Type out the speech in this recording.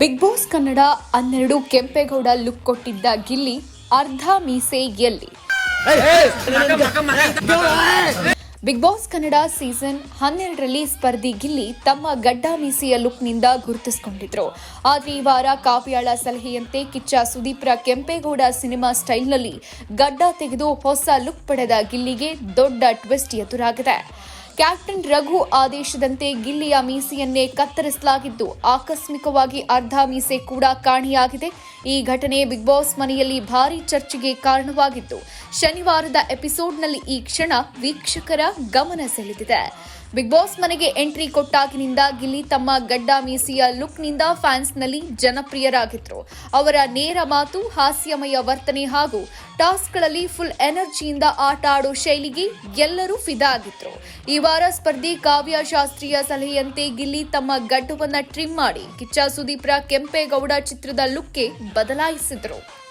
Big boss Kannada ಹನ್ನೆರಡು Kempegowda look ಕೊಟ್ಟಿದ್ದ ಗಿಲ್ಲಿ ಅರ್ಧ ಮೀಸೆ ಎಲ್ಲಿ? ಬಿಗ್ ಬಾಸ್ ಕನ್ನಡ ಸೀಸನ್ ಹನ್ನೆರಡರಲ್ಲಿ ಸ್ಪರ್ಧಿ ಗಿಲ್ಲಿ ತಮ್ಮ ಗಡ್ಡ ಮೀಸೆಯ ಲುಕ್ನಿಂದ ಗುರುತಿಸಿಕೊಂಡಿದ್ರು. ಆದ್ರೆ ಈ ವಾರ ಕಾವ್ಯಾಳ ಸಲಹೆಯಂತೆ ಕಿಚ್ಚ ಸುದೀಪ್ರ ಕೆಂಪೇಗೌಡ ಸಿನಿಮಾ ಸ್ಟೈಲ್ನಲ್ಲಿ ಗಡ್ಡ ತೆಗೆದು ಹೊಸ ಲುಕ್ ಪಡೆದ ಗಿಲ್ಲಿಗೆ ದೊಡ್ಡ ಟ್ವಿಸ್ಟ್ ಎದುರಾಗಿದೆ. ಕ್ಯಾಪ್ಟನ್ ರಘು ಆದೇಶದಂತೆ ಗಿಲ್ಲಿಯ ಮೀಸೆಯನ್ನೇ ಕತ್ತರಿಸಲಾಗಿದ್ದು, ಆಕಸ್ಮಿಕವಾಗಿ ಅರ್ಧ ಮೀಸೆ ಕೂಡ ಕಾಣೆಯಾಗಿದೆ. ಈ ಘಟನೆ ಬಿಗ್ ಬಾಸ್ ಮನೆಯಲ್ಲಿ ಭಾರಿ ಚರ್ಚೆಗೆ ಕಾರಣವಾಗಿತ್ತು. ಶನಿವಾರದ ಎಪಿಸೋಡ್ನಲ್ಲಿ ಈ ಕ್ಷಣ ವೀಕ್ಷಕರ ಗಮನ ಸೆಳೆದಿದೆ. ಬಿಗ್ ಬಾಸ್ ಮನೆಗೆ ಎಂಟ್ರಿ ಕೊಟ್ಟಾಗಿನಿಂದ ಗಿಲ್ಲಿ ತಮ್ಮ ಗಡ್ಡ ಮೀಸೆಯ ಲುಕ್ನಿಂದ ಫ್ಯಾನ್ಸ್ನಲ್ಲಿ ಜನಪ್ರಿಯರಾಗಿದ್ರು. ಅವರ ನೇರ ಮಾತು ಹಾಸ್ಯಮಯ ವರ್ತನೆ ಹಾಗೂ ಟಾಸ್ಕ್ಗಳಲ್ಲಿ ಫುಲ್ ಎನರ್ಜಿಯಿಂದ ಆಟ ಆಡೋ ಶೈಲಿಗೆ ಎಲ್ಲರೂ ಫಿದಾ ಆಗಿದ್ರು ಈ ವಾರ ಸ್ಪರ್ಧಿ ಕಾವ್ಯ ಶಾಸ್ತ್ರೀಯ ಸಲಹೆಯಂತೆ ಗಿಲ್ಲಿ ತಮ್ಮ ಗಡ್ಡವನ್ನ ಟ್ರಿಮ್ ಮಾಡಿ. ಕಿಚ್ಚ ಸುದೀಪ್ರ ಕೆಂಪೇಗೌಡ ಚಿತ್ರದ ಲುಕ್ಗೆ ಬದಲಾಯಿಸಿದ್ರು.